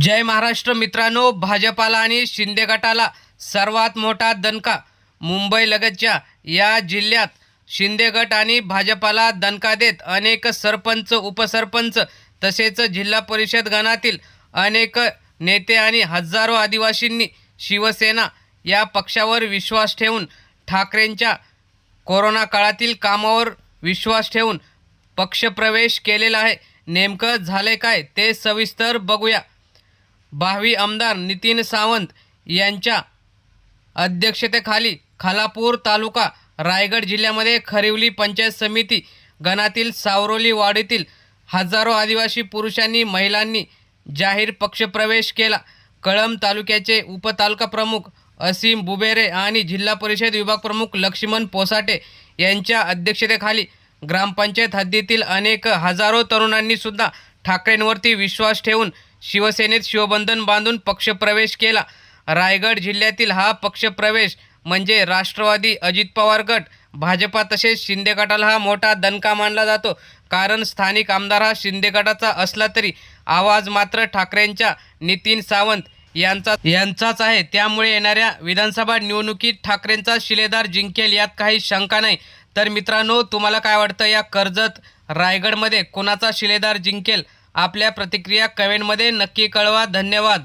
जय महाराष्ट्र मित्रांनो भाजपाला आणि शिंदे गटाला सर्वात मोठा दणका. मुंबई लगतच्या या जिल्ह्यात शिंदे गट आणि भाजपाला दणका देत अनेक सरपंच उपसरपंच तसेच जिल्हा परिषद गणातील अनेक नेते आणि हजारो आदिवासींनी शिवसेना या पक्षावर विश्वास ठेवून ठाकरेंच्या कोरोना काळातील कामावर विश्वास ठेवून पक्षप्रवेश केलेला आहे. नेमकं झाले काय ते सविस्तर बघूया. भावी आमदार नितीन सावंत यांच्या अध्यक्षतेखाली खालापूर तालुका रायगड जिल्ह्यामध्ये खरिवली पंचायत समिती गणातील सावरोली वाडीतील हजारो आदिवासी पुरुषांनी महिलांनी जाहीर पक्षप्रवेश केला. कळंब तालुक्याचे उपतालुका प्रमुख असीम बुबेरे आणि जिल्हा परिषद विभाग प्रमुख लक्ष्मण पोसाटे यांच्या अध्यक्षतेखाली ग्रामपंचायत हद्दीतील अनेक हजारो तरुणांनी सुद्धा ठाकरेंवरती विश्वास ठेवून शिवसेनेत शिवबंधन बांधून पक्षप्रवेश केला. रायगड जिल्ह्यातील हा पक्षप्रवेश म्हणजे राष्ट्रवादी अजित पवार गट भाजपा तसेच शिंदे गटाला हा मोठा दणका मानला जातो. कारण स्थानिक आमदार हा शिंदे गटाचा असला तरी आवाज मात्र ठाकरेंच्या नितीन सावंत यांचा यांचाच आहे. त्यामुळे येणाऱ्या विधानसभा निवडणुकीत ठाकरेंचा शिलेदार जिंकेल यात काही शंका नाही. तर मित्रांनो तुम्हाला काय वाटतं या कर्जत रायगडमध्ये कोणाचा शिलेदार जिंकेल? आपल्या प्रतिक्रिया कमेंटमध्ये नक्की कळवा. धन्यवाद.